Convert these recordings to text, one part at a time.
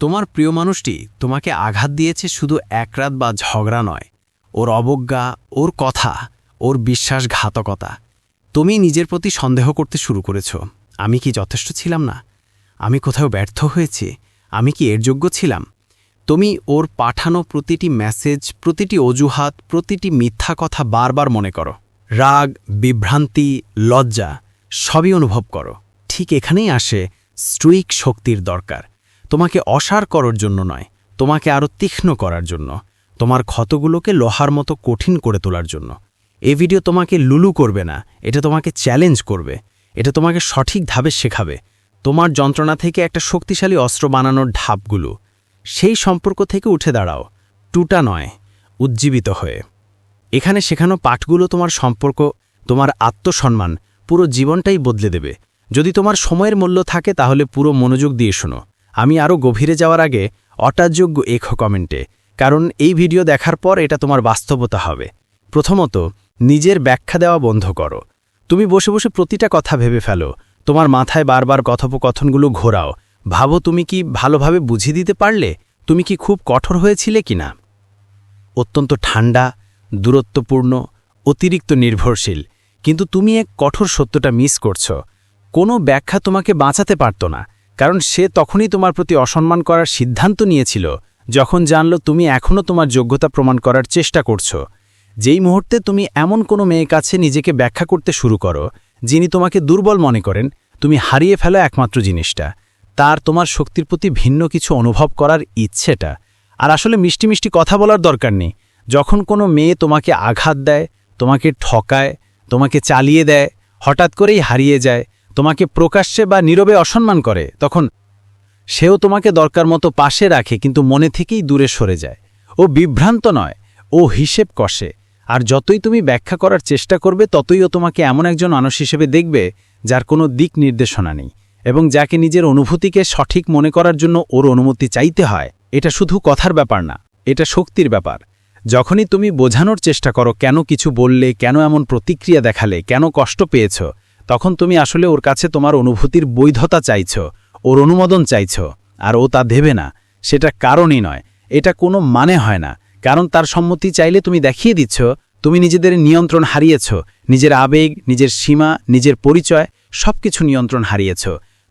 তোমার প্রিয় মানুষটি তোমাকে আঘাত দিয়েছে শুধু একরাত বা ঝগড়া নয়। ওর অবজ্ঞা, ওর কথা, ওর বিশ্বাসঘাতকতা। তুমি নিজের প্রতি সন্দেহ করতে শুরু করেছ। আমি কি যথেষ্ট ছিলাম না? আমি কোথাও ব্যর্থ হয়েছি? আমি কি এর যোগ্য ছিলাম? তুমি ওর পাঠানো প্রতিটি মেসেজ, প্রতিটি অজুহাত, প্রতিটি মিথ্যা কথা বারবার মনে করো। রাগ, বিভ্রান্তি, লজ্জা, সবই অনুভব করো। ঠিক এখানেই আসে স্ট্রুইক শক্তির দরকার। তোমাকে অসার করার জন্য নয়, তোমাকে আরও তীক্ষ্ণ করার জন্য, তোমার ক্ষতগুলোকে লোহার মতো কঠিন করে তোলার জন্য। এ ভিডিও তোমাকে লুলু করবে না, এটা তোমাকে চ্যালেঞ্জ করবে, এটা তোমাকে সঠিকভাবে শেখাবে। তোমার যন্ত্রণা থেকে একটা শক্তিশালী অস্ত্র বানানোর ধাপগুলো, সেই সম্পর্ক থেকে উঠে দাঁড়াও, টুটা নয়, উজ্জীবিত হয়ে। এখানে শেখানো পাঠগুলো তোমার সম্পর্ক, তোমার আত্মসম্মান, পুরো জীবনটাই বদলে দেবে। যদি তোমার সময়ের মূল্য থাকে তাহলে পুরো মনোযোগ দিয়ে শোনো। আমি আরও গভীরে যাওয়ার আগে অটাযোগ্য এখ কমেন্টে, কারণ এই ভিডিও দেখার পর এটা তোমার বাস্তবতা হবে। প্রথমত, নিজের ব্যাখ্যা দেওয়া বন্ধ করো। তুমি বসে বসে প্রতিটা কথা ভেবে ফেলো। তোমার মাথায় বারবার কথোপকথনগুলো ঘোরাও। ভাবো তুমি কি ভালোভাবে বুঝিয়ে দিতে পারলে? তুমি কি খুব কঠোর হয়েছিলে কি না অত্যন্ত ঠান্ডা, দূরত্বপূর্ণ, অতিরিক্ত নির্ভরশীল। কিন্তু তুমি এক কঠোর সত্যটা মিস করছ। কোনো ব্যাখ্যা তোমাকে বাঁচাতে পারত না। কারণ সে তখনই তোমার প্রতি অসম্মান করার সিদ্ধান্ত নিয়েছিল, যখন জানল তুমি এখনও তোমার যোগ্যতা প্রমাণ করার চেষ্টা করছ। যেই মুহূর্তে তুমি এমন কোনো মেয়ে কাছে নিজেকে ব্যাখ্যা করতে শুরু করো, যিনি তোমাকে দুর্বল মনে করেন, তুমি হারিয়ে ফেলো একমাত্র জিনিসটা। তার তোমার শক্তির প্রতি ভিন্ন কিছু অনুভব করার ইচ্ছেটা। আর আসলে মিষ্টি মিষ্টি কথা বলার দরকার নেই। যখন কোনো মেয়ে তোমাকে আঘাত দেয়, তোমাকে ঠকায়, তোমাকে চালিয়ে দেয়, হঠাৎ করেই হারিয়ে যায় তোমাকে প্রকাশ্যে বা নীরবে অসম্মান করে, তখন সেও তোমাকে দরকার মতো পাশে রাখে, কিন্তু মনে থেকেই দূরে সরে যায়। ও বিভ্রান্ত নয়, ও হিসেব কষে, আর যতই তুমি ব্যাখ্যা করার চেষ্টা করবে, ততই ও তোমাকে এমন একজন মানুষ হিসেবে দেখবে, যার কোনো দিক নির্দেশনা নেই, এবং যাকে নিজের অনুভূতিকে সঠিক মনে করার জন্য ওর অনুমতি চাইতে হয়। এটা শুধু কথার ব্যাপার না, এটা শক্তির ব্যাপার। যখনই তুমি বোঝানোর চেষ্টা করো, কেন কিছু বললে, কেন এমন প্রতিক্রিয়া দেখালে, কেন কষ্ট পেয়েছ তখন তুমি আসলে ওর কাছে তোমার অনুভূতির বৈধতা চাইছ, ওর অনুমোদন চাইছ, আর ও তা দেবে না। সেটা কারণই নয়। এটা কোনো মানে হয় না। কারণ তার সম্মতি চাইলে তুমি দেখিয়ে দিচ্ছ, তুমি নিজেদের নিয়ন্ত্রণ হারিয়েছ, নিজের আবেগ, নিজের সীমা, নিজের পরিচয় সব কিছু নিয়ন্ত্রণ হারিয়েছ।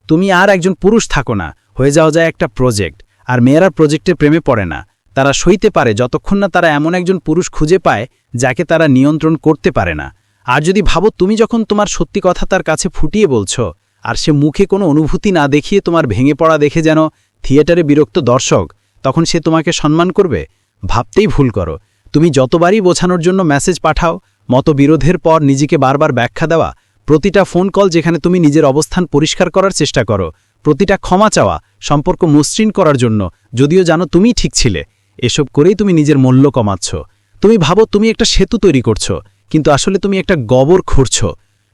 তুমি আর একজন পুরুষ থাকো না, হয়ে যাওয়া যায় একটা প্রজেক্ট, আর মেয়েরা প্রজেক্টে প্রেমে পড়ে না। তারা সইতে পারে, যতক্ষণ না তারা এমন একজন পুরুষ খুঁজে পায়, যাকে তারা নিয়ন্ত্রণ করতে পারে না। আর যদি ভাবো তুমি যখন তোমার সত্যি কথা তার কাছে ফুটিয়ে বলছো, আর সে মুখে কোনো অনুভূতি না দেখিয়ে তোমার ভেঙে পড়া দেখে যেন থিয়েটারে বিরক্ত দর্শক, তখন সে তোমাকে সম্মান করবে? ভাবতেই ভুল করো। তুমি যতবারই বোঝানোর জন্য মেসেজ পাঠাও, মতবিরোধের পর নিজেকে বারবার ব্যাখ্যা দেওয়া, প্রতিটা ফোন কল যেখানে তুমি নিজের অবস্থান পরিষ্কার করার চেষ্টা করো, প্রতিটা ক্ষমা চাওয়া, সম্পর্ক মসৃণ করার জন্য, যদিও জানো তুমি ঠিক ছিলে। এসব করেই তুমি নিজের মূল্য কমাচ্ছ। তুমি ভাবো তুমি একটা সেতু তৈরি করছ। কিন্তু আসলে তুমি একটা গবর খুঁড়ছ।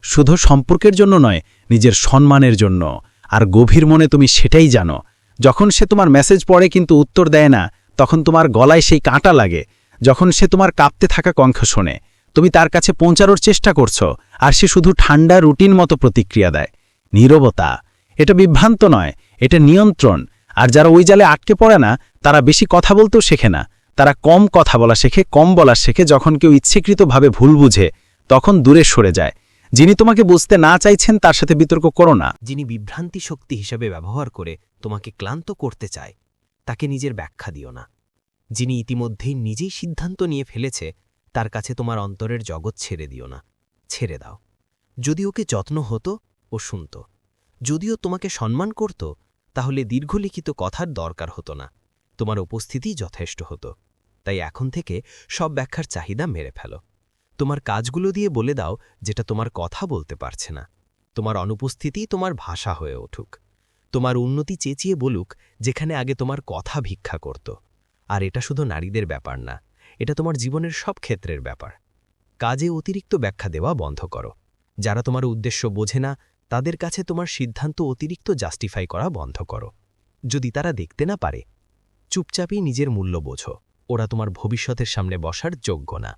শুধু সম্পর্কের জন্য নয়, নিজের সম্মানের জন্য। আর গভীর মনে তুমি সেটাই জানো। যখন সে তোমার মেসেজ পড়ে কিন্তু উত্তর দেয় না, তখন তোমার গলায় সেই কাঁটা লাগে। যখন সে তোমার কাঁপতে থাকা কঙ্খ শোনে, তুমি তার কাছে পৌঁছানোর চেষ্টা করছ, আর সে শুধু ঠান্ডা রুটিন মতো প্রতিক্রিয়া দেয়। নীরবতা। এটা বিভ্রান্ত নয়, এটা নিয়ন্ত্রণ। আর যারা ওই জালে আটকে পড়ে না, তারা বেশি কথা বলতেও শেখে না। তারা কম কথা বলা শেখে, কম বলা শেখে, যখন কেউ ইচ্ছেকৃতভাবে ভুল বুঝে, তখন দূরে সরে যায়। যিনি তোমাকে বুঝতে না চাইছেন, তার সাথে বিতর্ক করো না। যিনি বিভ্রান্তি শক্তি হিসেবে ব্যবহার করে তোমাকে ক্লান্ত করতে চায়, তাকে নিজের ব্যাখ্যা দিও না। যিনি ইতিমধ্যেই নিজেই সিদ্ধান্ত নিয়ে ফেলেছে, তার কাছে তোমার অন্তরের জগৎ ছেড়ে দিও না। ছেড়ে দাও। যদি ওকে যত্ন হতো ও শুনত, যদিও তোমাকে সম্মান করত, তাহলে দীর্ঘলিখিত কথার দরকার হতো না। তোমার উপস্থিতি যথেষ্ট হতো। তাই এখন থেকে সব ব্যাখ্যার চাহিদা মেরে ফেলো। তোমার কাজগুলো দিয়ে বলে দাও যেটা তোমার কথা বলতে পারছে না। তোমার অনুপস্থিতি তোমার ভাষা হয়ে উঠুক। তোমার উন্নতি চেঁচিয়ে বলুক যেখানে আগে তোমার কথা ভিক্ষা করত। আর এটা শুধু নারীদের ব্যাপার না, এটা তোমার জীবনের সব ক্ষেত্রের ব্যাপার। কাজে অতিরিক্ত ব্যাখ্যা দেওয়া বন্ধ করো। যারা তোমার উদ্দেশ্য বোঝে না, তাদের কাছে তোমার সিদ্ধান্ত অতিরিক্ত জাস্টিফাই করা বন্ধ করো। যদি তারা দেখতে না পারে, চুপচাপই নিজের মূল্য বোঝো। ওরা তোমার ভবিষ্যতের সামনে বসার যোগ্য না।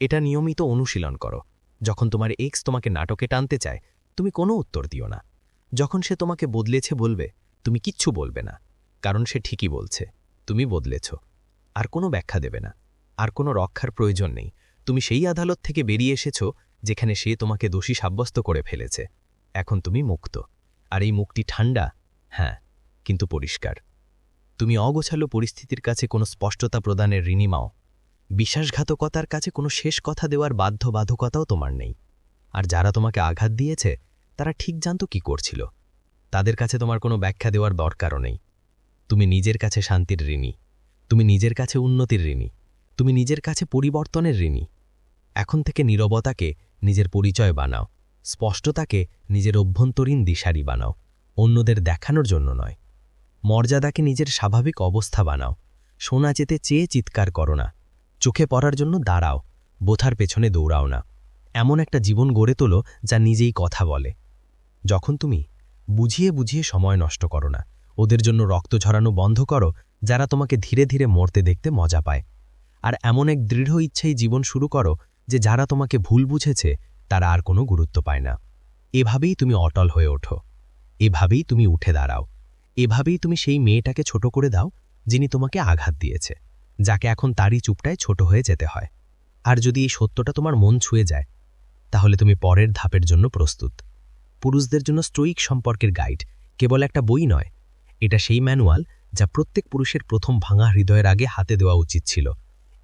এটা নিয়মিত অনুশীলন করো। যখন তোমার এক্স তোমাকে নাটকে টানতে চায়, তুমি কোনো উত্তর দিও না। যখন সে তোমাকে বদলেছে বলবে, তুমি কিচ্ছু বলবে না। কারণ সে ঠিকই বলছে, তুমি বদলেছ। আর কোনো ব্যাখ্যা দেবে না। আর কোনো রক্ষার প্রয়োজন নেই। তুমি সেই আদালত থেকে বেরিয়ে এসেছ, যেখানে সে তোমাকে দোষী সাব্যস্ত করে ফেলেছে। এখন তুমি মুক্ত। আর এই মুক্তি ঠান্ডা হ্যাঁ কিন্তু পরিষ্কার। তুমি অগোছালো পরিস্থিতির কাছে কোনো স্পষ্টতা প্রদানের ঋণিমাও বিশ্বাসঘাতকতার কাছে কোনো শেষ কথা দেওয়ার বাধ্যবাধকতাও তোমার নেই। আর যারা তোমাকে আঘাত দিয়েছে, তারা ঠিক জানত কি করছিল। তাদের কাছে তোমার কোনো ব্যাখ্যা দেওয়ার দরকারও নেই। তুমি নিজের কাছে শান্তির ঋণী। তুমি নিজের কাছে উন্নতির ঋণী। তুমি নিজের কাছে পরিবর্তনের ঋণী। এখন থেকে নীরবতাকে নিজের পরিচয় বানাও। স্পষ্টতাকে নিজের অভ্যন্তরীণ দিশারি বানাও। অন্যদের দেখানোর জন্য নয়। মর্যাদাকে নিজের স্বাভাবিক অবস্থা বানাও। শোনা যেতে চেয়ে চিৎকার করো না। চোখে পড়ার জন্য দাঁড়াও। বোথার পেছনে দৌড়াও না। এমন একটা জীবন গড়ে তোলো যা নিজেই কথা বলে। যখন তুমি বুঝিয়ে বুঝিয়ে সময় নষ্ট করো না, ওদের জন্য রক্ত ঝরানো বন্ধ করো, যারা তোমাকে ধীরে ধীরে মরতে দেখতে মজা পায়। আর এমন এক দৃঢ় ইচ্ছাই জীবন শুরু করো যে যারা তোমাকে ভুল বুঝেছে, তারা আর কোনো গুরুত্ব পায় না। এভাবেই তুমি অটল হয়ে ওঠো। এভাবেই তুমি উঠে দাঁড়াও। এভাবেই তুমি সেই মেয়েটাকে ছোট করে দাও, যিনি তোমাকে আঘাত দিয়েছে, যাকে এখন তারই চুপটায় ছোট হয়ে যেতে হয়। আর যদি এই সত্যটা তোমার মন ছুঁয়ে যায়, তাহলে তুমি পরের ধাপের জন্য প্রস্তুত। পুরুষদের জন্য স্টোইক সম্পর্কের গাইড কেবল একটা বই নয়, এটা সেই ম্যানুয়াল যা প্রত্যেক পুরুষের প্রথম ভাঙা হৃদয়ের আগে হাতে দেওয়া উচিত ছিল।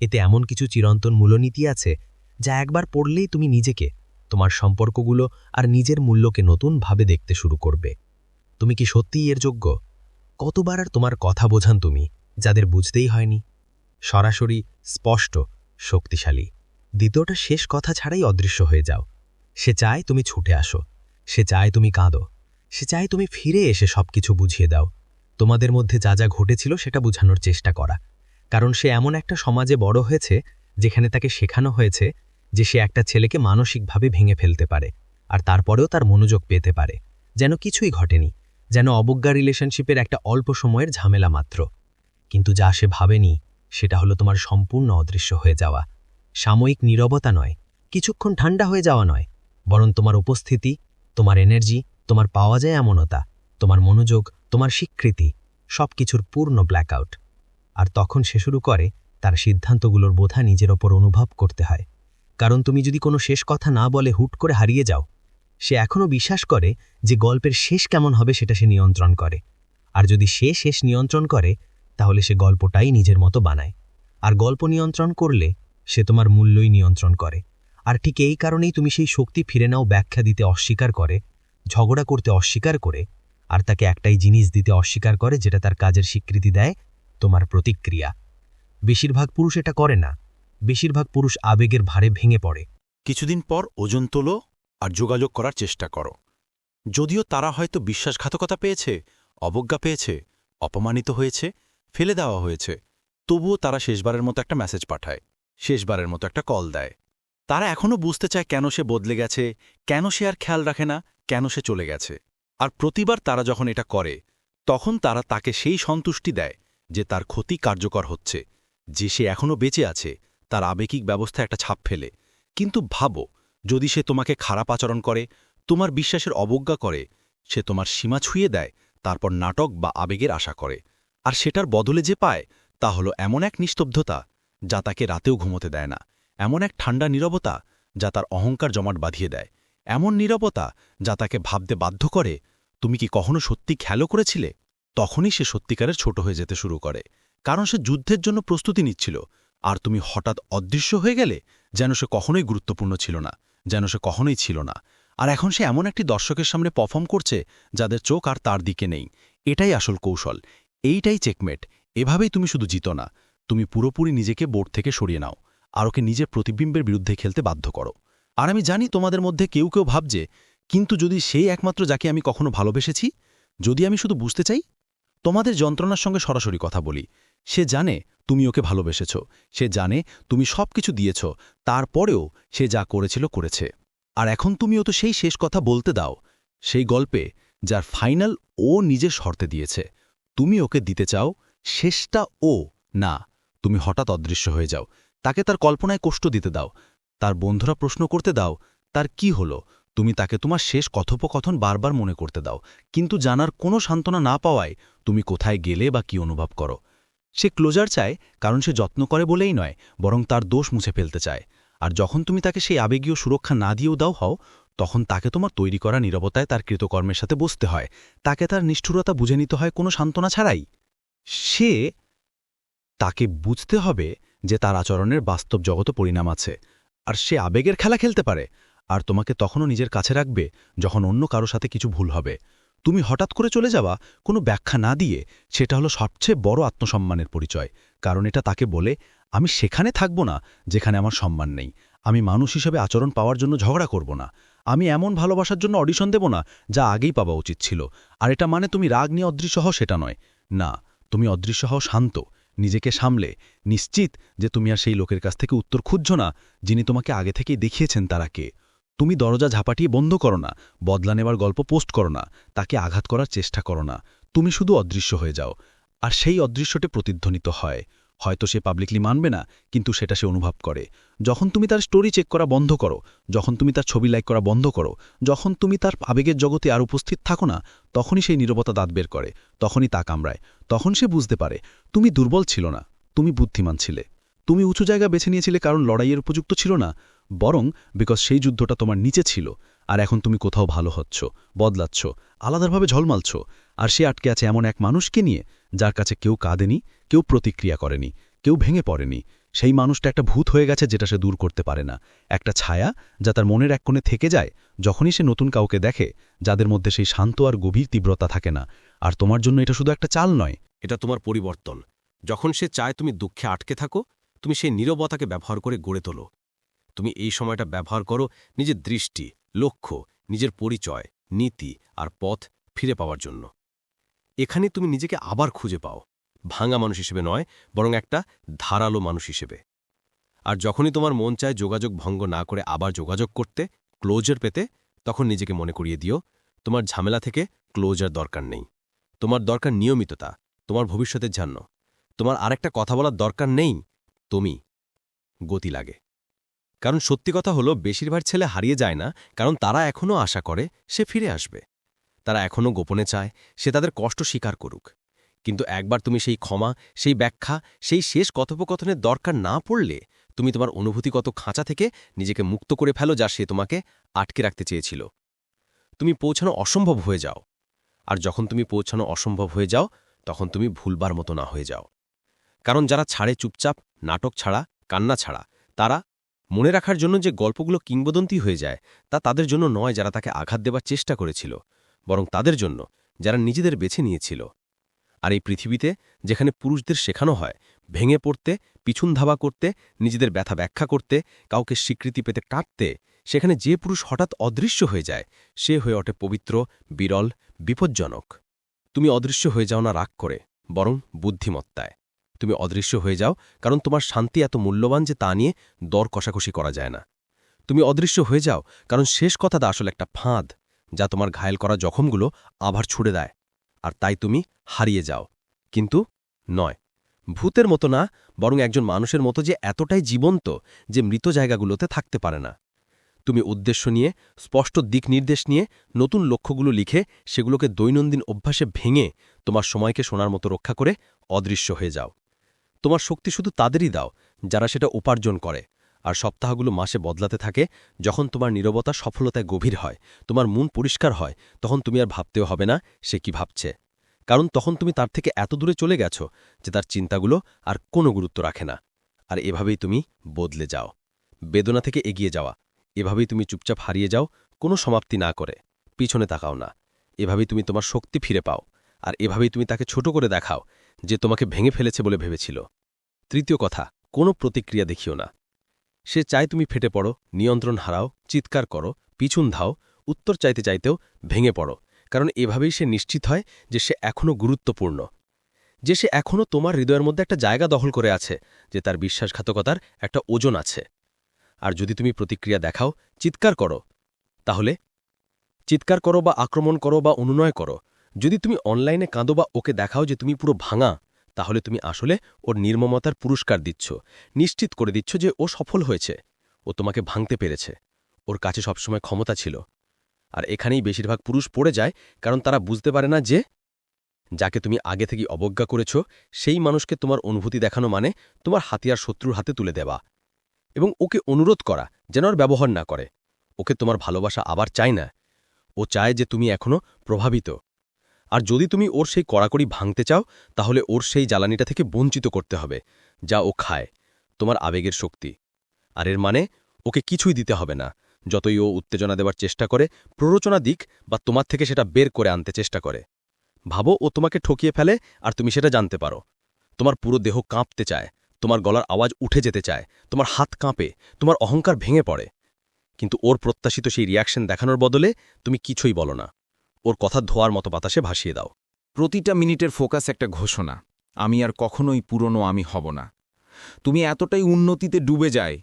এতে এমন কিছু চিরন্তন মূলনীতি আছে, যা একবার পড়লেই তুমি নিজেকে, তোমার সম্পর্কগুলো আর নিজের মূল্যকে নতুনভাবে দেখতে শুরু করবে। তুমি কি সত্যিই এর যোগ্য? কতবার আর তোমার কথা বোঝান তুমি, যাদের বুঝতেই হয়নি? সরাসরি স্পষ্ট, শক্তিশালী। দ্বিতীয়টা শেষ কথা ছাড়াই অদৃশ্য হয়ে যাও। সে চায় তুমি ছুটে আসো। সে চায় তুমি কাঁদো। সে চায় তুমি ফিরে এসে সবকিছু বুঝিয়ে দাও। তোমাদের মধ্যে যা যা ঘটেছিল সেটা বোঝানোর চেষ্টা করা। কারণ সে এমন একটা সমাজে বড় হয়েছে, যেখানে তাকে শেখানো হয়েছে যে সে একটা ছেলেকে মানসিকভাবে ভেঙে ফেলতে পারে, আর তারপরেও তার মনোযোগ পেতে পারে। যেন কিছুই ঘটেনি। যেন অবজ্ঞা রিলেশনশিপের একটা অল্প সময়ের ঝামেলা মাত্র। কিন্তু যা সে ভাবেনি, সেটা হলো তোমার সম্পূর্ণ অদৃশ্য হয়ে যাওয়া। সাময়িক নীরবতা নয়, কিছুক্ষণ ঠান্ডা হয়ে যাওয়া নয়, বরং তোমার উপস্থিতি, তোমার এনার্জি তোমার পাওয়া যায় এমনতা, তোমার মনোযোগ, তোমার স্বীকৃতি সব কিছুর পূর্ণ ব্ল্যাকআউট আর তখন সে শুরু করে, তার সিদ্ধান্তগুলোর বোধা নিজের ওপর অনুভব করতে হয়। কারণ তুমি যদি কোনো শেষ কথা না বলে হুট করে হারিয়ে যাও সে এখনও বিশ্বাস করে যে গল্পের শেষ কেমন হবে সেটা সে নিয়ন্ত্রণ করে। আর যদি সে শেষ নিয়ন্ত্রণ করে, তাহলে সে গল্পটাই নিজের মতো বানায়। আর গল্প নিয়ন্ত্রণ করলে সে তোমার মূল্যই নিয়ন্ত্রণ করে। আর ঠিক এই কারণেই তুমি সেই শক্তি ফিরে নাও ব্যাখ্যা দিতে অস্বীকার করে, ঝগড়া করতে অস্বীকার করে, আর তাকে একটাই জিনিস দিতে অস্বীকার করে যেটা তার কাজের স্বীকৃতি দেয়, তোমার প্রতিক্রিয়া। বেশিরভাগ পুরুষ এটা করে না। বেশিরভাগ পুরুষ আবেগের ভারে ভেঙে পড়ে। কিছুদিন পর ওজন তোলো আর যোগাযোগ করার চেষ্টা করো। যদিও তারা হয়তো বিশ্বাসঘাতকতা পেয়েছে, অবজ্ঞা পেয়েছে, অপমানিত হয়েছে, ফেলে দেওয়া হয়েছে, তবুও তারা শেষবারের মতো একটা মেসেজ পাঠায়, শেষবারের মতো একটা কল দেয়। তারা এখনও বুঝতে চায় কেন সে বদলে গেছে, কেন সে আর খেয়াল রাখে না, কেন সে চলে গেছে। আর প্রতিবার তারা যখন এটা করে, তখন তারা তাকে সেই সন্তুষ্টি দেয় যে তার ক্ষতি কার্যকর হচ্ছে, যে সে এখনও বেঁচে আছে, তার আবেগিক ব্যবস্থা একটা ছাপ ফেলে। কিন্তু ভাবো যদি সে তোমাকে খারাপ আচরণ করে, তোমার বিশ্বাসের অবজ্ঞা করে, সে তোমার সীমা ছুঁয়ে দেয়, তারপর নাটক বা আবেগের আশা করে। আর সেটার বদলে যে পায়, তা হলো এমন এক নিস্তব্ধতা, যা তাকে রাতেও ঘুমোতে দেয় না। এমন এক ঠান্ডা নীরবতা, যা তার অহংকার জমাট বাঁধিয়ে দেয়। এমন নীরবতা, যা তাকে ভাবতে বাধ্য করে, তুমি কি কখনো সত্যি খেয়ালও করেছিলে? তখনই সে সত্যিকারের ছোট হয়ে যেতে শুরু করে। কারণ সে যুদ্ধের জন্য প্রস্তুতি নিচ্ছিল, আর তুমি হঠাৎ অদৃশ্য হয়ে গেলে, যেন সে কখনোই গুরুত্বপূর্ণ ছিল না। যেন সে কখনোই ছিল না। আর এখন সে এমন একটি দর্শকের সামনে পারফর্ম করছে, যাদের চোখ আর তার দিকে নেই। এটাই আসল কৌশল। এইটাই চেকমেট এভাবেই তুমি শুধু জিতো না। তুমি পুরোপুরি নিজেকে বোর্ড থেকে সরিয়ে নাও। আর ওকে নিজের প্রতিবিম্বের বিরুদ্ধে খেলতে বাধ্য করো। আর আমি জানি তোমাদের মধ্যে কেউ কেউ ভাবছে, কিন্তু যদি সেই একমাত্র যাকে আমি কখনো ভালোবেসেছি? যদি আমি শুধু বুঝতে চাই? তোমাদের যন্ত্রণার সঙ্গে সরাসরি কথা বলি। সে জানে তুমি ওকে ভালোবেসেছ। সে জানে তুমি সব কিছু দিয়েছ। তারপরেও সে যা করেছিল, করেছে। আর এখন তুমিও তো সেই শেষ কথা বলতে দাও, সেই গল্পে যার ফাইনাল ও নিজের শর্তে দিয়েছে। তুমি ওকে দিতে চাও, শেষটা ও, না, তুমি হঠাৎ অদৃশ্য হয়ে যাও। তাকে তার কল্পনায় কষ্ট দিতে দাও, তার বন্ধুরা প্রশ্ন করতে দাও, তার কি হলো? তুমি তাকে তোমার শেষ কথোপকথন বারবার মনে করতে দাও। কিন্তু জানার কোনো সান্ত্বনা না পাওয়ায় তুমি কোথায় গেলে বা কি অনুভব করো? সে ক্লোজার চায় কারণ সে যত্ন করে বলেই নয়, বরং তার দোষ মুছে ফেলতে চায়। আর যখন তুমি তাকে সেই আবেগীয় সুরক্ষা না দিয়েও দাও হও, তখন তাকে তোমার তৈরি করা নিরবতায় তার কৃতকর্মের সাথে বসতে হয়। তাকে তার নিষ্ঠুরতা বুঝে নিতে হয় কোনো সান্ত্বনা ছাড়াই। সে তাকে বুঝতে হবে যে তার আচরণের বাস্তব জগত পরিণাম আছে, আর সে আবেগের খেলা খেলতে পারে, আর তোমাকে তখনও নিজের কাছে রাখবে যখন অন্য কারও সাথে কিছু ভুল হবে। তুমি হঠাৎ করে চলে যাওয়া কোনো ব্যাখ্যা না দিয়ে সেটা হলো সবচেয়ে বড় আত্মসম্মানের পরিচয়। কারণ এটা তাকে বলে, আমি সেখানে থাকব না যেখানে আমার সম্মান নেই। আমি মানুষ হিসেবে আচরণ পাওয়ার জন্য ঝগড়া করব না। আমি এমন ভালোবাসার জন্য অডিশন দেব না যা আগেই পাওয়া উচিত ছিল। আর এটা মানে তুমি রাগ নিয়ে অদৃশ্য হও সেটা নয়। না, তুমি অদৃশ্য হও শান্ত, নিজেকে সামলে। নিশ্চিত যে তুমি আর সেই লোকের কাছ থেকে উত্তর খুঁজছ না যিনি তোমাকে আগে থেকেই দেখিয়েছেন তারা কে। তুমি দরজা ঝাপাটিয়ে বন্ধ করো না, বদলা নেবার গল্প পোস্ট করো না, তাকে আঘাত করার চেষ্টা করো না। তুমি শুধু অদৃশ্য হয়ে যাও। আর সেই অদৃশ্যটি প্রতিধ্বনিত হয়। হয়তো সে পাবলিকলি মানবে না, কিন্তু সেটা সে অনুভব করে। যখন তুমি তার স্টোরি চেক করা বন্ধ করো, যখন তুমি তার ছবি লাইক করা বন্ধ করো, যখন তুমি তার আবেগের জগতে আর উপস্থিত থাকো না, তখনই সেই নীরবতা দাঁত বের করে, তখনই তা কামড়ায়, তখন সে বুঝতে পারে, তুমি দুর্বল ছিল না, তুমি বুদ্ধিমান ছিলে। তুমি উঁচু জায়গা বেছে নিয়েছিলে কারণ লড়াইয়ের উপযুক্ত ছিল না। বরং বিকজ সেই যুদ্ধটা তোমার নিচে ছিল, আর এখন তুমি কোথাও ভালো হচ্ছ, বদলাচ্ছ, আলাদাভাবে ঝলমালছ, আর সে আটকে আছে এমন এক মানুষকে নিয়ে, যার কাছে কেউ কাঁদেনি, কেউ প্রতিক্রিয়া করেনি, কেউ ভেঙে পড়েনি। সেই মানুষটা একটা ভূত হয়ে গেছে যেটা সে দূর করতে পারে না। একটা ছায়া যা তার মনের এক কোণে থেকে যায়, যখনই সে নতুন কাউকে দেখে, যাদের মধ্যে সেই শান্ত আর গভীর তীব্রতা থাকে না। আর তোমার জন্য এটা শুধু একটা চাল নয়। এটা তোমার পরিবর্তন। যখন সে চায় তুমি দুঃখে আটকে থাকো, তুমি সেই নীরবতাকে ব্যবহার করে গড়ে তোলো। তুমি এই সময়টা ব্যবহার করো নিজের দৃষ্টি, লক্ষ্য, নিজের পরিচয়, নীতি আর পথ ফিরে পাওয়ার জন্য। এখানে তুমি নিজেকে আবার খুঁজে পাও। ভাঙা মানুষ হিসেবে নয়, বরং একটা ধারালো মানুষ হিসেবে। আর যখনই তোমার মন চায় যোগাযোগ ভঙ্গ না করে আবার যোগাযোগ করতে, ক্লোজার পেতে, তখন নিজেকে মনে করিয়ে দিও, তোমার ঝামেলা থেকে ক্লোজার দরকার নেই। তোমার দরকার নিয়মিততা, তোমার ভবিষ্যতের জন্য। তোমার আরেকটা কথা বলার দরকার নেই, তুমি। গতি লাগে। কারণ সত্যি কথা হলো, বেশিরভাগ ছেলে হারিয়ে যায় না, কারণ তারা এখনও আশা করে সে ফিরে আসবে। তারা এখনও গোপনে চায়, সে তাদের কষ্ট স্বীকার করুক। কিন্তু একবার তুমি সেই ক্ষমা, সেই ব্যাখ্যা, সেই শেষ কথোপকথনের দরকার না পড়লে, তুমি তোমার অনুভূতিগত খাঁচা থেকে নিজেকে মুক্ত করে ফেলো যা সে তোমাকে আটকে রাখতে চেয়েছিল। তুমি পৌঁছানো অসম্ভব হয়ে যাও। আর যখন তুমি পৌঁছানো অসম্ভব হয়ে যাও, তখন তুমি ভুলবার মতো না হয়ে যাও। কারণ যারা ছাড়ে চুপচাপ, নাটক ছাড়া, কান্না ছাড়া, তারা মনে রাখার জন্য যে গল্পগুলো কিংবদন্তি হয়ে যায়, তা তাদের জন্য নয় যারা তাকে আঘাত দেবার চেষ্টা করেছিল, বরং তাদের জন্য যারা নিজেদের বেছে নিয়েছিল। আর এই পৃথিবীতে যেখানে পুরুষদের শেখানো হয়, ভেঙে পড়তে, পিছুন ধাবা করতে, নিজেদের ব্যথা ব্যাখ্যা করতে, কাউকে স্বীকৃতি পেতে কাঁদতে, সেখানে যে পুরুষ হঠাৎ অদৃশ্য হয়ে যায়, সে হয়ে ওঠে পবিত্র, বিরল, বিপজ্জনক। তুমি অদৃশ্য হয়ে যাও না রাগ করে, বরং বুদ্ধিমত্তায়। তুমি অদৃশ্য হয়ে যাও, কারণ তোমার শান্তি এত মূল্যবান যে তা নিয়ে দর কষাকষি করা যায় না। তুমি অদৃশ্য হয়ে যাও, কারণ শেষ কথাটা আসলে একটা ফাঁদ, যা তোমার ঘায়েল করা জখমগুলো আবার ছুড়ে দেয়, আর তাই তুমি হারিয়ে যাও। কিন্তু নয়, ভূতের মতো না, বরং একজন মানুষের মতো যে এতটাই জীবন্ত যে মৃত জায়গাগুলোতে থাকতে পারে না। তুমি উদ্দেশ্য নিয়ে, স্পষ্ট দিক নির্দেশ নিয়ে, নতুন লক্ষ্যগুলো লিখে, সেগুলোকে দৈনন্দিন অভ্যাসে ভেঙে, তোমার সময়কে শোনার মতো রক্ষা করে অদৃশ্য হয়ে যাও। তোমার শক্তি শুধু তাদেরই দাও, যারা সেটা উপার্জন করে। আর সপ্তাহগুলো মাসে বদলাতে থাকে, যখন তোমার নীরবতা সফলতায় গভীর হয়, তোমার মন পরিষ্কার হয়, তখন তুমি আর ভাবতেও হবে না সে কি ভাবছে। কারণ তখন তুমি তার থেকে এত দূরে চলে গেছ যে তার চিন্তাগুলো আর কোনো গুরুত্ব রাখে না। আর এভাবেই তুমি বদলে যাও। বেদনা থেকে এগিয়ে যাওয়া। এভাবেই তুমি চুপচাপ হারিয়ে যাও, কোনো সমাপ্তি না করে। পিছনে তাকাও না। এভাবেই তুমি তোমার শক্তি ফিরে পাও। আর এভাবেই তুমি তাকে ছোট করে দেখাও যে তোমাকে ভেঙে ফেলেছে বলে ভেবেছিল। তৃতীয় কথা, কোনো প্রতিক্রিয়া দেখিও না। সে চায় তুমি ফেটে পড়ো, নিয়ন্ত্রণ হারাও, চিৎকার করো, পিছুন ধাও, উত্তর চাইতে চাইতেও ভেঙে পড়ো, কারণ এভাবেই সে নিশ্চিত হয় যে সে এখনও গুরুত্বপূর্ণ। যে সে এখনও তোমার হৃদয়ের মধ্যে একটা জায়গা দখল করে আছে, যে তার বিশ্বাসঘাতকতার একটা ওজন আছে। আর যদি তুমি প্রতিক্রিয়া দেখাও, চিৎকার করো, তাহলে চিৎকার করো বা আক্রমণ করো বা অনুনয় করো যদি তুমি অনলাইনে কাঁদো বা ওকে দেখাও যে তুমি পুরো ভাঙা, তাহলে তুমি আসলে ওর নির্মমতার পুরস্কার দিচ্ছ। নিশ্চিত করে দিচ্ছ যে ও সফল হয়েছে। ও তোমাকে ভাঙতে পেরেছে। ওর কাছে সবসময় ক্ষমতা ছিল। আর এখানেই বেশিরভাগ পুরুষ পড়ে যায়, কারণ তারা বুঝতে পারে না যে, যাকে তুমি আগে থেকে অবজ্ঞা করেছ, সেই মানুষকে তোমার অনুভূতি দেখানো মানে তোমার হাতিয়ার শত্রুর হাতে তুলে দেওয়া। এবং ওকে অনুরোধ করা যেন আর ব্যবহার না করে। ওকে তোমার ভালোবাসা আবার চায় না। ও চায় যে তুমি এখনও প্রভাবিত। আর যদি তুমি ওর সেই কড়াকড়ি ভাঙতে চাও, তাহলে ওর সেই জ্বালানিটা থেকে বঞ্চিত করতে হবে, যা ও খায়, তোমার আবেগের শক্তি। আর এর মানে ওকে কিছুই দিতে হবে না, যতই ও উত্তেজনা দেওয়ার চেষ্টা করে, প্ররোচনা দিক বা তোমার থেকে সেটা বের করে আনতে চেষ্টা করে। ভাবো ও তোমাকে ঠকিয়ে ফেলে, আর তুমি সেটা জানতে পারো। তোমার পুরো দেহ কাঁপতে চায়, তোমার গলার আওয়াজ উঠে যেতে চায়, তোমার হাত কাঁপে, তোমার অহংকার ভেঙে পড়ে। কিন্তু ওর প্রত্যাশিত সেই রিয়াকশন দেখানোর বদলে তুমি কিছুই বলো না। ওর কথা ধোয়ার মতো বাতাসে ভাসিয়ে দাও। প্রতিটা মিনিটের ফোকাস একটা ঘোষণা। আমি আর কখনোই পুরনো আমি হব না। তুমি এতটাই উন্নতিতে ডুবে যায়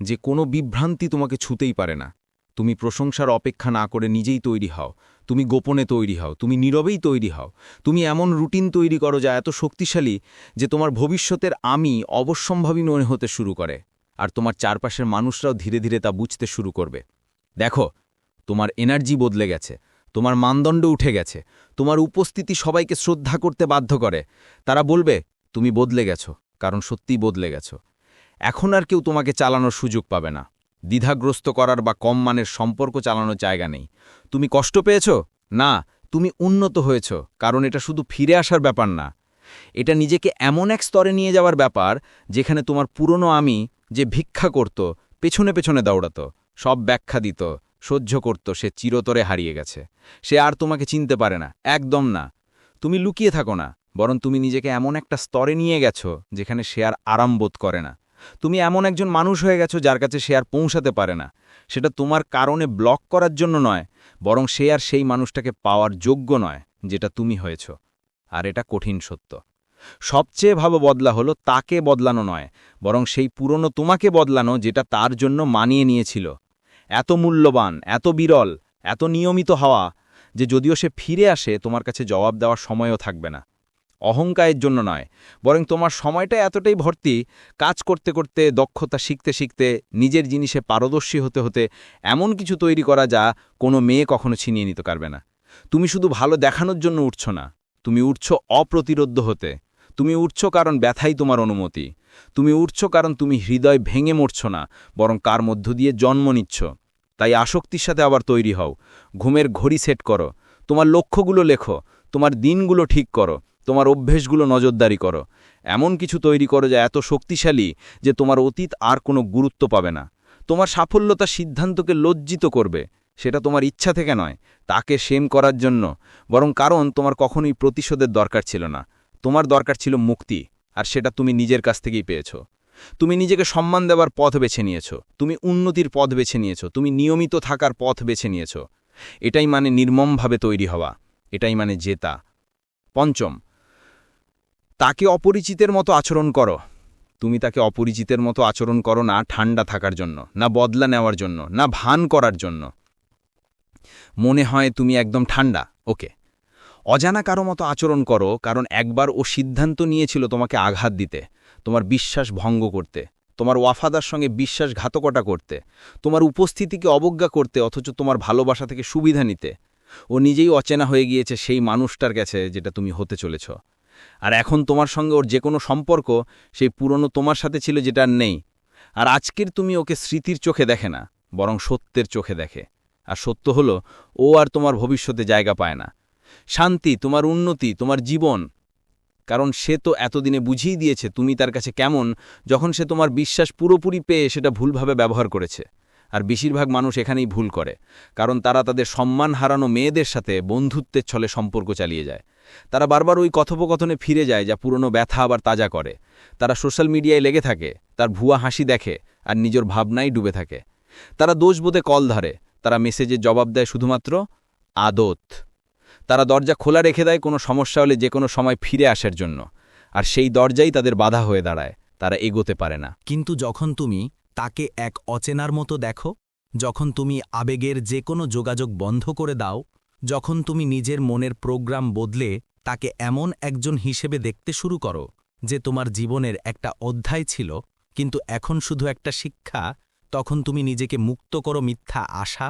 যে কোনো বিভ্রান্তি তোমাকে ছুতেই পারে না। তুমি প্রশংসার অপেক্ষা না করে নিজেই তৈরি হও। তুমি গোপনে তৈরি হও। তুমি নীরবেই তৈরি হও। তুমি এমন রুটিন তৈরি করো যা এত শক্তিশালী যে তোমার ভবিষ্যতের আমি অবশ্যম্ভাবী মনে হতে শুরু করে। আর তোমার চারপাশের মানুষরাও ধীরে ধীরে তা বুঝতে শুরু করবে। দেখো, তোমার এনার্জি বদলে গেছে। তোমার মানদণ্ড উঠে গেছে। তোমার উপস্থিতি সবাইকে শ্রদ্ধা করতে বাধ্য করে। তারা বলবে, তুমি বদলে গেছো, কারণ সত্যিই বদলে গেছো। এখন আর কেউ তোমাকে চালানোর সুযোগ পাবে না। দ্বিধাগ্রস্ত করার বা কম মানের সম্পর্ক চালানোর জায়গা নেই। তুমি কষ্ট পেয়েছ? না, তুমি উন্নত হয়েছ, কারণ এটা শুধু ফিরে আসার ব্যাপার না। এটা নিজেকে এমন এক স্তরে নিয়ে যাওয়ার ব্যাপার, যেখানে তোমার পুরনো আমি যে ভিক্ষা করত, পেছনে পেছনে দৌড়াত, সব ব্যাখ্যা দিত। সহ্য করত, সে চিরতরে হারিয়ে গেছে। সে আর তোমাকে চিনতে পারে না। একদম না। তুমি লুকিয়ে থাকো না, বরং তুমি নিজেকে এমন একটা স্তরে নিয়ে গেছো, যেখানে সে আর আরাম বোধ করে না। তুমি এমন একজন মানুষ হয়ে গেছো যার কাছে সে আর পৌঁছাতে পারে না। সেটা তোমার কারণে ব্লক করার জন্য নয়, বরং সে আর সেই মানুষটাকে পাওয়ার যোগ্য নয়, যেটা তুমি হয়েছ। আর এটা কঠিন সত্য। সবচেয়ে ভালো বদলা হলো তাকে বদলানো নয়, বরং সেই পুরনো তোমাকে বদলানো, যেটা তার জন্য মানিয়ে নিয়েছিল। এত মূল্যবান, এত বিরল, এত নিয়মিত হওয়া যে যদিও সে ফিরে আসে, তোমার কাছে জবাব দেওয়ার সময়ও থাকবে না। অহংকারের জন্য নয়, বরং তোমার সময়টা এতটাই ভর্তি, কাজ করতে করতে, দক্ষতা শিখতে শিখতে, নিজের জিনিসে পারদর্শী হতে হতে, এমন কিছু তৈরি করা যা কোনো মেয়ে কখনো ছিনিয়ে নিতে পারবে না। তুমি শুধু ভালো দেখানোর জন্য উঠছ না, তুমি উঠছ অপ্রতিরোধ্য হতে, তুমি উঠছ কারণ ব্যথাই তোমার অনুমতি। তুমি উঠছ কারণ তুমি হৃদয় ভেঙে মরছ না, বরং কার মধ্য দিয়ে জন্ম নিচ্ছ। তাই আসক্তির সাথে আবার তৈরি হও। ঘুমের ঘড়ি সেট করো। তোমার লক্ষ্যগুলো লেখো। তোমার দিনগুলো ঠিক করো। তোমার অভ্যেসগুলো নজরদারি করো। এমন কিছু তৈরি করো যা এত শক্তিশালী যে তোমার অতীত আর কোনো গুরুত্ব পাবে না। তোমার সাফল্যতা সিদ্ধান্তকে লজ্জিত করবে। সেটা তোমার ইচ্ছা থেকে নয়, তাকে সেম করার জন্য। বরং কারণ তোমার কখনোই প্রতিশোধের দরকার ছিল না। তোমার দরকার ছিল মুক্তি। আর সেটা তুমি নিজের কাছ থেকেই পেয়েছ। তুমি নিজেকে সম্মান দেওয়ার পথ বেছে নিয়েছ। তুমি উন্নতির পথ বেছে নিয়েছ। তুমি নিয়মিত থাকার পথ বেছে নিয়েছ। এটাই মানে নির্মমভাবে তৈরি হওয়া। এটাই মানে জেতা। পঞ্চম, তাকে অপরিচিতের মতো আচরণ করো। তুমি তাকে অপরিচিতের মতো আচরণ করো না ঠান্ডা থাকার জন্য, না বদলা নেওয়ার জন্য, না ভান করার জন্য। মনে হয় তুমি একদম ঠান্ডা। ওকে। অজানা কারও মতো আচরণ করো, কারণ একবার ও সিদ্ধান্ত নিয়েছিল তোমাকে আঘাত দিতে, তোমার বিশ্বাস ভঙ্গ করতে, তোমার ওয়াফাদার সঙ্গে বিশ্বাসঘাতকতা করতে, তোমার উপস্থিতিকে অবজ্ঞা করতে, অথচ তোমার ভালোবাসা থেকে সুবিধা নিতে। ও নিজেই অচেনা হয়ে গিয়েছে সেই মানুষটার কাছে যেটা তুমি হতে চলেছ। আর এখন তোমার সঙ্গে ওর যে কোনো সম্পর্ক, সেই পুরনো তোমার সাথে ছিল যেটা আর নেই। আর আজকের তুমি ওকে স্মৃতির চোখে দেখে না, বরং সত্যের চোখে দেখে। আর সত্য হলো, ও আর তোমার ভবিষ্যতে জায়গা পায় না। শান্তি, তোমার উন্নতি, তোমার জীবন। কারণ সে তো এতদিনে বুঝিয়ে দিয়েছে তুমি তার কাছে কেমন, যখন সে তোমার বিশ্বাস পুরোপুরি পেয়ে সেটা ভুলভাবে ব্যবহার করেছে। আর বেশিরভাগ মানুষ এখানেই ভুল করে, কারণ তারা তাদের সম্মান হারানো মেয়েদের সাথে বন্ধুত্বের ছলে সম্পর্ক চালিয়ে যায়। তারা বারবার ওই কথোপকথনে ফিরে যায় যা পুরনো ব্যথা আবার তাজা করে। তারা সোশ্যাল মিডিয়ায় লেগে থাকে, তার ভুয়া হাসি দেখে, আর নিজের ভাবনাই ডুবে থাকে। তারা দোষবোধে কল ধরে, তারা মেসেজের জবাব দেয় শুধুমাত্র, আদত। তারা দরজা খোলা রেখে দেয়, কোনো সমস্যা হলে যে কোনো সময় ফিরে আসার জন্য। আর সেই দরজাই তাদের বাধা হয়ে দাঁড়ায়, তারা এগোতে পারে না। কিন্তু যখন তুমি তাকে এক অচেনার মতো দেখো, যখন তুমি আবেগের যে কোনো যোগাযোগ বন্ধ করে দাও, যখন তুমি নিজের মনের প্রোগ্রাম বদলে তাকে এমন একজন হিসেবে দেখতে শুরু করো, যে তোমার জীবনের একটা অধ্যায় ছিল, কিন্তু এখন শুধু একটা শিক্ষা, তখন তুমি নিজেকে মুক্ত করো মিথ্যা আশা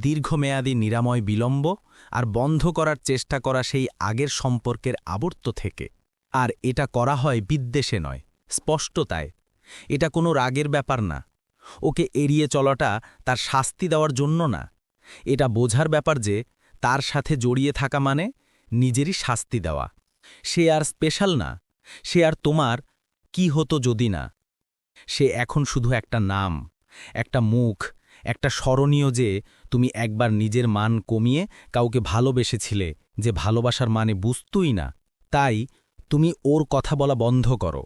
দীর্ঘমেয়াদী নিরাময় বিলম্ব আর বন্ধ করার চেষ্টা করা সেই আগের সম্পর্কের আবর্ত থেকে। আর এটা করা হয় বিদ্বেষে নয়, স্পষ্টতায়। এটা কোনো রাগের ব্যাপার না। ওকে এড়িয়ে চলাটা তার শাস্তি দেওয়ার জন্য না। এটা বোঝার ব্যাপার যে তার সাথে জড়িয়ে থাকা মানে নিজেরই শাস্তি দেওয়া। সে আর স্পেশাল না। সে আর তোমার কি হতো যদি না। সে এখন শুধু একটা নাম, একটা মুখ, একটা স্মরণীয় যে তুমি একবার নিজের মান কমিয়ে কাউকে ভালোবেসেছিলে যে ভালোবাসার মানে বুঝতুই না। তাই তুমি ওর কথা বলা বন্ধ করো।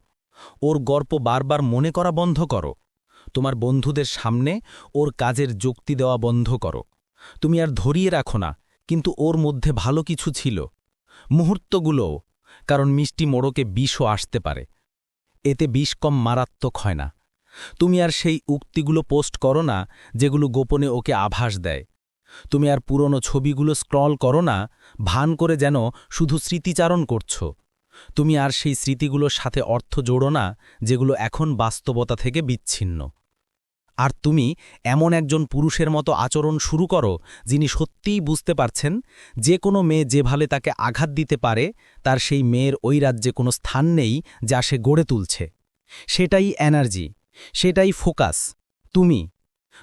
ওর গল্প বারবার মনে করা বন্ধ করো। তোমার বন্ধুদের সামনে ওর কাজের যুক্তি দেওয়া বন্ধ করো। তুমি আর ধরিয়ে রাখো না, কিন্তু ওর মধ্যে ভালো কিছু ছিল। মুহূর্তগুলোও কারণ মিষ্টি মোড়কে বিষও আসতে পারে। এতে বিষ কম মারাত্মক হয় না। তুমি আর সেই উক্তিগুলো পোস্ট করো না যেগুলো গোপনে ওকে আভাস দেয়। তুমি আর পুরনো ছবিগুলো স্ক্রল করো না, ভান করে যেন শুধু স্মৃতিচারণ করছ। তুমি আর সেই স্মৃতিগুলোর সাথে অর্থ জোড়ো না যেগুলো এখন বাস্তবতা থেকে বিচ্ছিন্ন। আর তুমি এমন একজন পুরুষের মতো আচরণ শুরু করো যিনি সত্যিই বুঝতে পারছেন যে কোনো মেয়ে যেভাবে তাকে আঘাত দিতে পারে, তার সেই মেয়ের ওই রাজ্যে কোনো স্থান নেই যা সে গড়ে তুলছে। সেটাই এনার্জি। সেটাই ফোকাস, তুমি।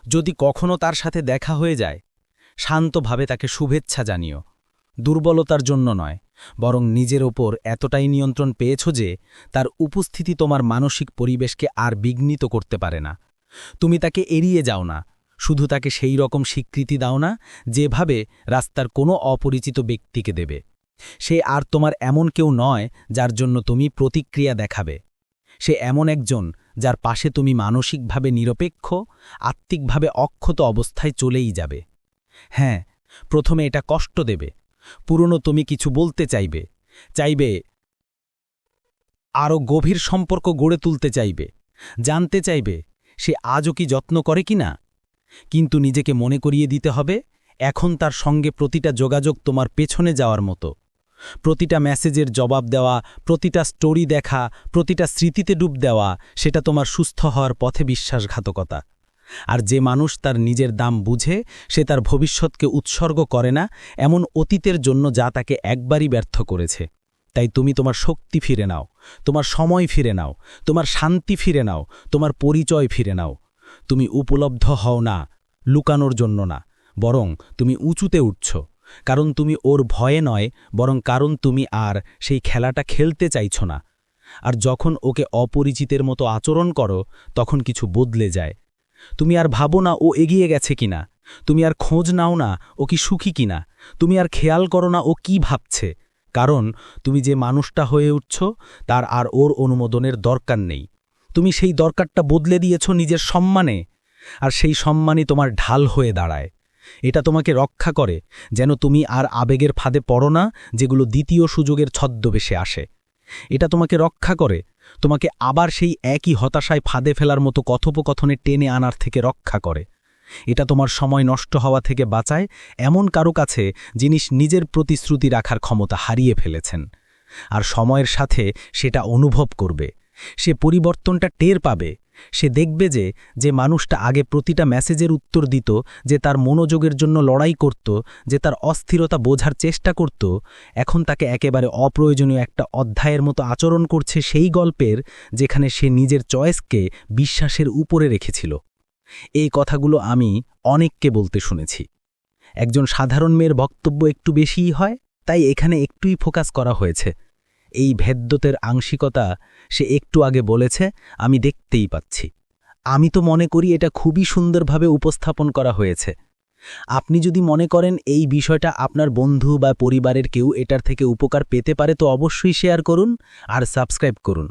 যদি কখনো তার সাথে দেখা হয়ে যায়, শান্তভাবে তাকে শুভেচ্ছা জানিও। দুর্বলতার জন্য নয়, বরং নিজের ওপর এতটাই নিয়ন্ত্রণ পেয়েছ যে তার উপস্থিতি তোমার মানসিক পরিবেশকে আর বিঘ্নিত করতে পারে না। তুমি তাকে এড়িয়ে যাও না, শুধু তাকে সেই রকম স্বীকৃতি দাও না যেভাবে রাস্তার কোনো অপরিচিত ব্যক্তিকে দেবে। সে আর তোমার এমন কেউ নয় যার জন্য তুমি প্রতিক্রিয়া দেখাবে। সে এমন একজন যার পাশে তুমি মানসিকভাবে নিরপেক্ষ, আত্মিকভাবে অক্ষত অবস্থায় চলেই যাবে। হ্যাঁ প্রথমে এটা কষ্ট দেবে। পুরনো তুমি কিছু বলতে চাইবে। চাইবে, আরও গভীর সম্পর্ক গড়ে তুলতে চাইবে। জানতে চাইবে, সে আজও কি যত্ন করে কি না? কিন্তু নিজেকে মনে করিয়ে দিতে হবে, এখন তার সঙ্গে প্রতিটা যোগাযোগ তোমার পেছনে যাওয়ার মতো। প্রতিটা মেসেজের জবাব দেওয়া, প্রতিটা স্টোরি দেখা, প্রতিটা স্মৃতিতে ডুব দেওয়া, সেটা তোমার সুস্থ হওয়ার পথে বিশ্বাসঘাতকতা। আর যে মানুষ তার নিজের দাম বুঝে, সে তার ভবিষ্যৎকে উৎসর্গ করে না, এমন অতীতের জন্য যা তাকে একবারই ব্যর্থ করেছে। তাই তুমি তোমার শক্তি ফিরে নাও, তোমার সময় ফিরে নাও, তোমার শান্তি ফিরে নাও, তোমার পরিচয় ফিরে নাও। তুমি উপলব্ধ হও না, লুকানোর জন্য না, বরং তুমি উঁচুতে উঠছ। কারণ তুমি ওর ভয়ে নয়, বরং কারণ তুমি আর সেই খেলাটা খেলতে চাইছ না। আর যখন ওকে অপরিচিতের মতো আচরণ করো, তখন কিছু বদলে যায়। তুমি আর ভাবো না ও এগিয়ে গেছে কিনা। তুমি আর খোঁজ নাও না ও কি সুখী কিনা। তুমি আর খেয়াল করো না ও কি ভাবছে। কারণ তুমি যে মানুষটা হয়ে উঠছ, তার আর ওর অনুমোদনের দরকার নেই। তুমি সেই দরকারটা বদলে দিয়েছ নিজের সম্মানে। আর সেই সম্মানই তোমার ঢাল হয়ে দাঁড়ায়। এটা তোমাকে রক্ষা করে, যেন তুমি আর আবেগের ফাঁদে পড়ো না, যেগুলো দ্বিতীয় সুযোগের ছদ্মবেশে আসে। এটা তোমাকে রক্ষা করে, তোমাকে আবার সেই একই হতাশায় ফাঁদে ফেলার মতো কথোপকথনে টেনে আনার থেকে রক্ষা করে। এটা তোমার সময় নষ্ট হওয়া থেকে বাঁচায়, এমন কারও কাছে জিনিস নিজের প্রতিশ্রুতি রাখার ক্ষমতা হারিয়ে ফেলেছেন। আর সময়ের সাথে সেটা অনুভব করবে, সে পরিবর্তনটা টের পাবে সে দেখবে যে যে মানুষটা আগে প্রতিটা মেসেজের উত্তর দিত, যে তার মনোযোগের জন্য লড়াই করত, যে তার অস্থিরতা বোঝার চেষ্টা করত, এখন তাকে একেবারে অপ্রয়োজনীয় একটা অধ্যায়ের মতো আচরণ করছে সেই গল্পের, যেখানে সে নিজের চয়েসকে বিশ্বাসের উপরে রেখেছিল। এই কথাগুলো আমি অনেককে বলতে শুনেছি। একজন সাধারণ মেয়ের বক্তব্য একটু বেশিই হয়, তাই এখানে একটুই ফোকাস করা হয়েছে। এই ভেদ্যতের আংশিকতা সে একটু আগে বলেছে, আমি দেখতেই পাচ্ছি। আমি তো মনে করি এটা খুবই সুন্দরভাবে উপস্থাপন করা হয়েছে। আপনি যদি মনে করেন এই বিষয়টা আপনার বন্ধু বা পরিবারের কেউ এটার থেকে উপকার পেতে পারে, তো অবশ্যই শেয়ার করুন আর সাবস্ক্রাইব করুন।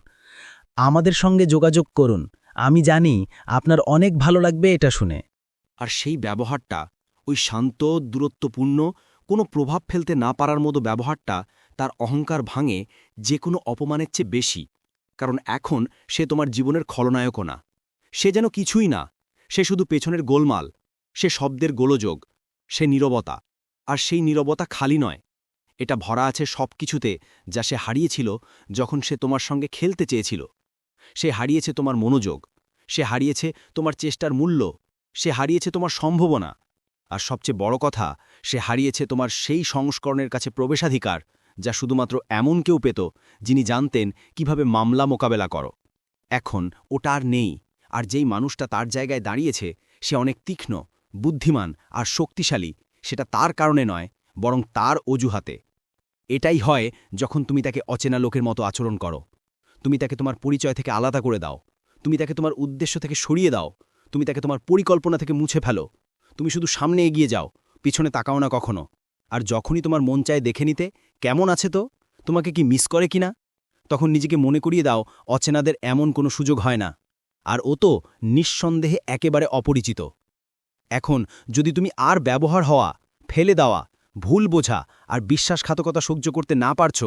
আমাদের সঙ্গে যোগাযোগ করুন। আমি জানি আপনার অনেক ভালো লাগবে এটা শুনে। আর সেই ব্যবহারটা, ওই শান্ত, দূরত্বপূর্ণ, কোনো প্রভাব ফেলতে না পারার মতো ব্যবহারটা তার অহংকার ভাঙে যে কোনো অপমানের চেয়ে বেশি, কারণ এখন সে তোমার জীবনের খলনায়কও না। সে যেন কিছুই না, সে শুধু পেছনের গোলমাল, সে শব্দের গোলযোগ, সে নীরবতা, আর সেই নীরবতা খালি নয়, এটা ভরা আছে সব কিছুতে যা সে হারিয়েছিল যখন সে তোমার সঙ্গে খেলতে চেয়েছিল। সে হারিয়েছে তোমার মনোযোগ, সে হারিয়েছে তোমার চেষ্টার মূল্য, সে হারিয়েছে তোমার সম্ভাবনা, আর সবচেয়ে বড় কথা, সে হারিয়েছে তোমার সেই সংস্করণের কাছে প্রবেশাধিকার যা শুধুমাত্র এমন কেউ পেত, যিনি জানতেন কীভাবে মামলা মোকাবেলা করো। এখন ওটা আর নেই, আর যেই মানুষটা তার জায়গায় দাঁড়িয়েছে, সে অনেক তীক্ষ্ণ, বুদ্ধিমান আর শক্তিশালী, সেটা তার কারণে নয়, বরং তার অজুহাতে। এটাই হয় যখন তুমি তাকে অচেনা লোকের মতো আচরণ করো। তুমি তাকে তোমার পরিচয় থেকে আলাদা করে দাও। তুমি তাকে তোমার উদ্দেশ্য থেকে সরিয়ে দাও। তুমি তাকে তোমার পরিকল্পনা থেকে মুছে ফেলো। তুমি শুধু সামনে এগিয়ে যাও, পিছনে তাকাও না কখনো। আর যখনই তোমার মন চায় দেখে নিতে কেমন আছে তো? তোমাকে কি মিস করে কিনা? তখন নিজেকে মনে করিয়ে দাও, অচেনাদের এমন কোনো সুযোগ হয় না। আর ও তো নিঃসন্দেহে একেবারে অপরিচিত। এখন যদি তুমি আর ব্যবহার হওয়া, ফেলে দেওয়া, ভুল বোঝা আর বিশ্বাসঘাতকতা সহ্য করতে না পারছ,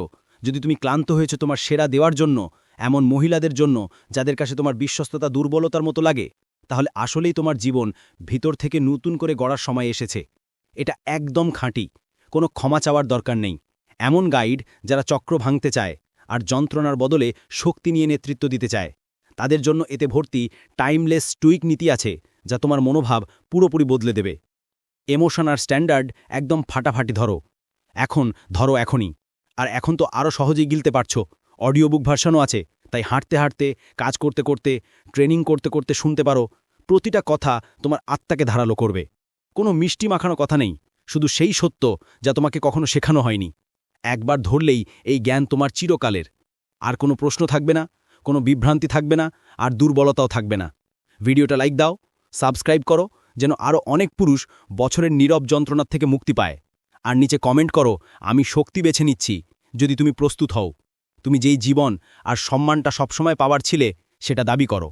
যদি তুমি ক্লান্ত হয়েছে তোমার সেরা দেওয়ার জন্য, এমন মহিলাদের জন্য যাদের কাছে তোমার বিশ্বস্ততা, দুর্বলতার মতো লাগে, তাহলে আসলেই তোমার জীবন ভিতর থেকে নতুন করে গড়ার সময় এসেছে। এটা একদম খাঁটি, কোনো ক্ষমা চাওয়ার দরকার নেই। এমন গাইড যারা চক্র ভাঙতে চায় আর যন্ত্রণার বদলে শক্তি নিয়ে নেতৃত্ব দিতে চায়। তাদের জন্য এতে ভর্তি টাইমলেস টুইক নীতি আছে যা তোমার মনোভাব পুরোপুরি বদলে দেবে। এমোশন আর স্ট্যান্ডার্ড একদম ফাটাফাটি ধরো। এখন ধরো এখনই। আর এখন তো আরও সহজেই গিলতে পারছ। অডিও বুক ভার্সনও আছে, তাই হাঁটতে হাঁটতে, কাজ করতে করতে, ট্রেনিং করতে করতে শুনতে পারো, প্রতিটা কথা তোমার আত্মাকে ধারালো করবে। কোনো মিষ্টি মাখানো কথা নেই, শুধু সেই সত্য যা তোমাকে কখনো শেখানো হয়নি। একবার ধরলেই এই জ্ঞান তোমার চিরকালের। আর কোনো প্রশ্ন থাকবে না, কোনো বিভ্রান্তি থাকবে না, আর দুর্বলতাও থাকবে না। ভিডিওটা লাইক দাও, সাবস্ক্রাইব করো, যেন আরও অনেক পুরুষ বছরের নীরব যন্ত্রণার থেকে মুক্তি পায়। আর নিচে কমেন্ট করো, আমি শক্তি বেছে নিচ্ছি, যদি তুমি প্রস্তুত হও। তুমি যেই জীবন আর সম্মানটা সবসময় পাওয়ার ছিলে, সেটা দাবি করো।